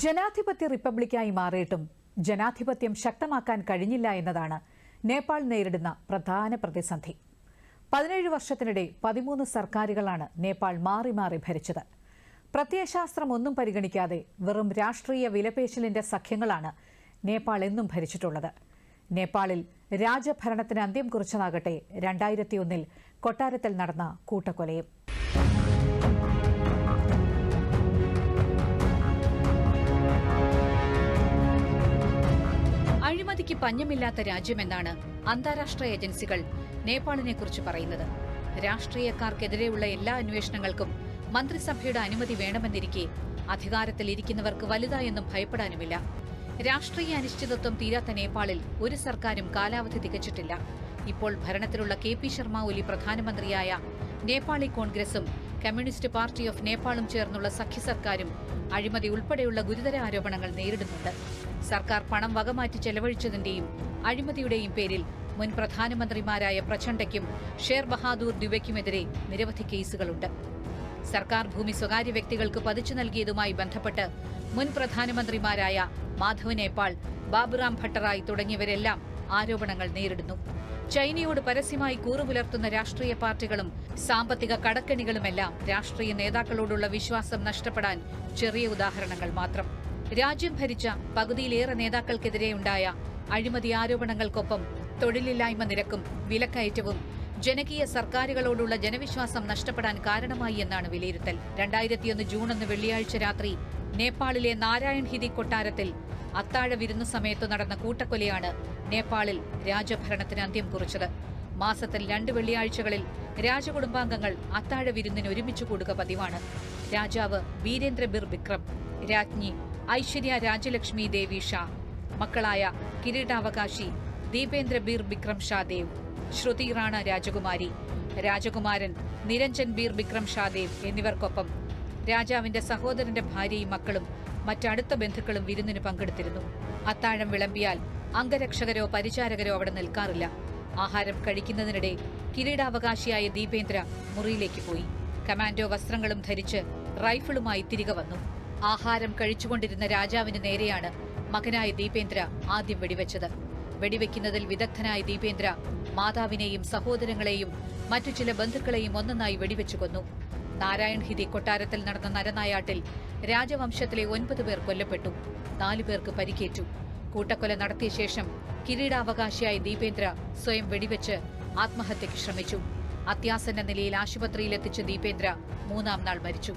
ജനാധിപത്യ റിപ്പബ്ലിക്കായി മാറിയിട്ടും ജനാധിപത്യം ശക്തമാക്കാൻ കഴിഞ്ഞില്ല എന്നതാണ് നേപ്പാൾ നേരിടുന്ന പ്രധാന പ്രതിസന്ധി. പതിനേഴ് വർഷത്തിനിടെ പതിമൂന്ന് സർക്കാരുകളാണ് നേപ്പാൾ മാറി മാറി ഭരിച്ചത്. പ്രത്യയശാസ്ത്രം ഒന്നും പരിഗണിക്കാതെ വെറും രാഷ്ട്രീയ വിലപേശലിന്റെ സഖ്യങ്ങളാണ് നേപ്പാൾ എന്നും ഭരിച്ചിട്ടുള്ളത്. നേപ്പാളിൽ രാജഭരണത്തിന് അന്ത്യം കുറിച്ചതാകട്ടെ രണ്ടായിരത്തിയൊന്നിൽ കൊട്ടാരത്തിൽ നടന്ന കൂട്ടക്കൊലയും. അഴിമതിക്ക് പഞ്ഞമില്ലാത്ത രാജ്യമെന്നാണ് അന്താരാഷ്ട്ര ഏജൻസികൾ നേപ്പാളിനെ കുറിച്ച് പറയുന്നത്. രാഷ്ട്രീയക്കാർക്കെതിരെയുള്ള എല്ലാ അന്വേഷണങ്ങൾക്കും മന്ത്രിസഭയുടെ അനുമതി വേണമെന്നിരിക്കെ അധികാരത്തിൽ ഇരിക്കുന്നവർക്ക് വലുതായെന്നും ഭയപ്പെടാനുമില്ല. രാഷ്ട്രീയ അനിശ്ചിതത്വം തീരാത്ത നേപ്പാളിൽ ഒരു സർക്കാരും കാലാവധി തികച്ചിട്ടില്ല. ഇപ്പോൾ ഭരണത്തിലുള്ള കെ പി ശർമ്മ ഒലി പ്രധാനമന്ത്രിയായ നേപ്പാളി കോൺഗ്രസും കമ്മ്യൂണിസ്റ്റ് പാർട്ടി ഓഫ് നേപ്പാളും ചേർന്നുള്ള സഖ്യസർക്കാരും അഴിമതി ഉൾപ്പെടെയുള്ള ഗുരുതര ആരോപണങ്ങൾ നേരിടുന്നുണ്ട്. സർക്കാർ പണം വകമാറ്റി ചെലവഴിച്ചതിന്റെയും അഴിമതിയുടെയും പേരിൽ മുൻ പ്രധാനമന്ത്രിമാരായ പ്രചണ്ഡയ്ക്കും ഷേർ ബഹാദൂർ ദുബയ്ക്കുമെതിരെ നിരവധി കേസുകളുണ്ട്. സർക്കാർ ഭൂമി സ്വകാര്യ വ്യക്തികൾക്ക് പതിച്ചു നൽകിയതുമായി ബന്ധപ്പെട്ട് മുൻ പ്രധാനമന്ത്രിമാരായ മാധവ് നേപ്പാൾ ബാബുറാം ഭട്ടറായി തുടങ്ങിയവരെല്ലാം ആരോപണങ്ങൾ നേരിടുന്നു. ചൈനയോട് പരസ്യമായി കൂറുപുലർത്തുന്ന രാഷ്ട്രീയ പാർട്ടികളും സാമ്പത്തിക കടക്കെണികളുമെല്ലാം രാഷ്ട്രീയ നേതാക്കളോടുള്ള വിശ്വാസം നഷ്ടപ്പെടാൻ ചെറിയ ഉദാഹരണങ്ങൾ മാത്രം. രാജ്യം ഭരിച്ച പകുതിയിലേറെ നേതാക്കൾക്കെതിരെയുണ്ടായ അഴിമതി ആരോപണങ്ങൾക്കൊപ്പം തൊഴിലില്ലായ്മ നിരക്കും വിലക്കയറ്റവും ജനകീയ സർക്കാരുകളോടുള്ള ജനവിശ്വാസം നഷ്ടപ്പെടാൻ കാരണമായി എന്നാണ് വിലയിരുത്തൽ. രണ്ടായിരത്തിയൊന്ന് ജൂൺ ഒന്ന് വെള്ളിയാഴ്ച രാത്രി നേപ്പാളിലെ നാരായൺ ഹിതി കൊട്ടാരത്തിൽ അത്താഴ വിരുന്ന സമയത്ത് നടന്ന കൂട്ടക്കൊലയാണ് നേപ്പാളിൽ രാജഭരണത്തിന് അന്ത്യം കുറിച്ചത്. മാസത്തിൽ രണ്ട് വെള്ളിയാഴ്ചകളിൽ രാജകുടുംബാംഗങ്ങൾ അത്താഴ വിരുന്നിന് ഒരുമിച്ച് കൂടുക പതിവാണ്. രാജാവ് വീരേന്ദ്ര ബിർ വിക്രം രാജ്ഞി ഐശ്വര്യ രാജലക്ഷ്മി ദേവി ഷാ മക്കളായ കിരീടാവകാശി ദീപേന്ദ്ര ബീർ ബിക്രം ഷാ ദേവ് ശ്രുതി റാണ രാജകുമാരി രാജകുമാരൻ നിരഞ്ജൻ ബീർ ബിക്രം ഷാദേവ് എന്നിവർക്കൊപ്പം രാജാവിന്റെ സഹോദരന്റെ ഭാര്യയും മക്കളും മറ്റടുത്ത ബന്ധുക്കളും വിരുന്നിന് പങ്കെടുത്തിരുന്നു. അത്താഴം വിളമ്പിയാൽ അംഗരക്ഷകരോ പരിചാരകരോ അവിടെ നിൽക്കാറില്ല. ആഹാരം കഴിക്കുന്നതിനിടെ കിരീടാവകാശിയായ ദീപേന്ദ്ര മുറിയിലേക്ക് പോയി. കമാൻഡോ വസ്ത്രങ്ങളും ധരിച്ച് റൈഫിളുമായി തിരികെ വന്നു. ആഹാരം കഴിച്ചുകൊണ്ടിരുന്ന രാജാവിന് നേരെയാണ് മകനായ ദീപേന്ദ്ര ആദ്യം വെടിവെച്ചത്. വെടിവെക്കുന്നതിൽ വിദഗ്ധനായ ദീപേന്ദ്ര മാതാവിനെയും സഹോദരങ്ങളെയും മറ്റു ചില ബന്ധുക്കളെയും ഒന്നൊന്നായി വെടിവെച്ചു കൊന്നു. നാരായൺ ഹിതി കൊട്ടാരത്തിൽ നടന്ന നരനായാട്ടിൽ രാജവംശത്തിലെ ഒൻപത് പേർ കൊല്ലപ്പെട്ടു നാലു പേർക്ക് പരിക്കേറ്റു. കൂട്ടക്കൊല നടത്തിയ ശേഷം കിരീടാവകാശിയായ ദീപേന്ദ്ര സ്വയം വെടിവെച്ച് ആത്മഹത്യയ്ക്ക് ശ്രമിച്ചു. അത്യാസന്ന നിലയിൽ ആശുപത്രിയിലെത്തിച്ച ദീപേന്ദ്ര മൂന്നാം നാൾ മരിച്ചു.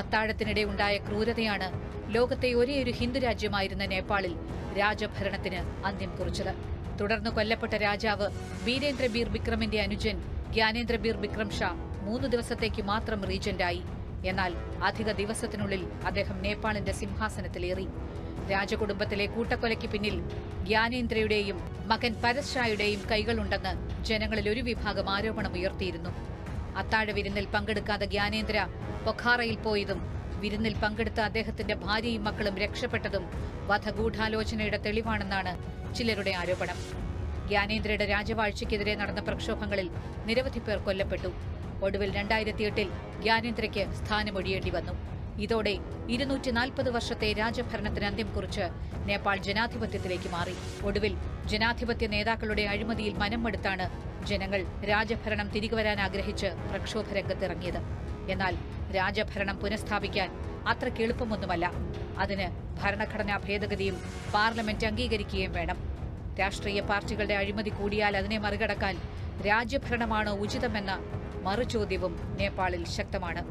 അത്താഴത്തിനിടെ ഉണ്ടായ ക്രൂരതയാണ് ലോകത്തെ ഒരേയൊരു ഹിന്ദു രാജ്യമായിരുന്ന നേപ്പാളിൽ രാജഭരണത്തിന് അന്ത്യം കുറിച്ചത്. തുടർന്ന് കൊല്ലപ്പെട്ട രാജാവ് വീരേന്ദ്ര ബീർ ബിക്രമിന്റെ അനുജൻ ജ്ഞാനേന്ദ്ര ബീർ ഷാ മൂന്ന് ദിവസത്തേക്ക് മാത്രം റീജന്റായി. എന്നാൽ അധിക ദിവസത്തിനുള്ളിൽ അദ്ദേഹം നേപ്പാളിന്റെ സിംഹാസനത്തിലേറി. രാജകുടുംബത്തിലെ കൂട്ടക്കൊലയ്ക്ക് പിന്നിൽ ജ്ഞാനേന്ദ്രയുടെയും മകൻ പരസ് ഷായുടെയും കൈകളുണ്ടെന്ന് ജനങ്ങളിൽ ഒരു വിഭാഗം ആരോപണം ഉയർത്തിയിരുന്നു. അത്താഴ വിരുന്നിൽ പങ്കെടുക്കാതെ ജ്ഞാനേന്ദ്ര പൊഖാറയിൽ പോയതും വിരുന്നിൽ പങ്കെടുത്ത അദ്ദേഹത്തിന്റെ ഭാര്യയും മക്കളും രക്ഷപ്പെട്ടതും വധഗൂഢാലോചനയുടെ തെളിവാണെന്നാണ് ചിലരുടെ ആരോപണം. ജ്ഞാനേന്ദ്രയുടെ രാജവാഴ്ചയ്ക്കെതിരെ നടന്ന പ്രക്ഷോഭങ്ങളിൽ നിരവധി പേർ കൊല്ലപ്പെട്ടു. ഒടുവിൽ രണ്ടായിരത്തി എട്ടിൽ ജ്ഞാനേന്ദ്രയ്ക്ക് സ്ഥാനമൊഴിയേണ്ടി വന്നു. ഇതോടെ ഇരുന്നൂറ്റി നാൽപ്പത് വർഷത്തെ രാജഭരണത്തിന് അന്ത്യം കുറിച്ച് നേപ്പാൾ ജനാധിപത്യത്തിലേക്ക് മാറി. ഒടുവിൽ ജനാധിപത്യ നേതാക്കളുടെ അഴിമതിയിൽ മനമെടുത്താണ് ജനങ്ങൾ രാജഭരണം തിരികെ വരാൻ ആഗ്രഹിച്ച് പ്രക്ഷോഭ രംഗത്തിറങ്ങിയത് എന്നാൽ രാജഭരണം പുനഃസ്ഥാപിക്കാൻ അത്രയ്ക്ക് എളുപ്പമൊന്നുമല്ല. അതിന് ഭരണഘടനാ ഭേദഗതിയും പാർലമെന്റ് അംഗീകരിക്കുകയും വേണം. രാഷ്ട്രീയ പാർട്ടികളുടെ അഴിമതി കൂടിയാൽ അതിനെ മറികടക്കാൻ രാജ്യഭരണമാണോ ഉചിതമെന്ന മറുചോദ്യവും നേപ്പാളിൽ ശക്തമാണ്.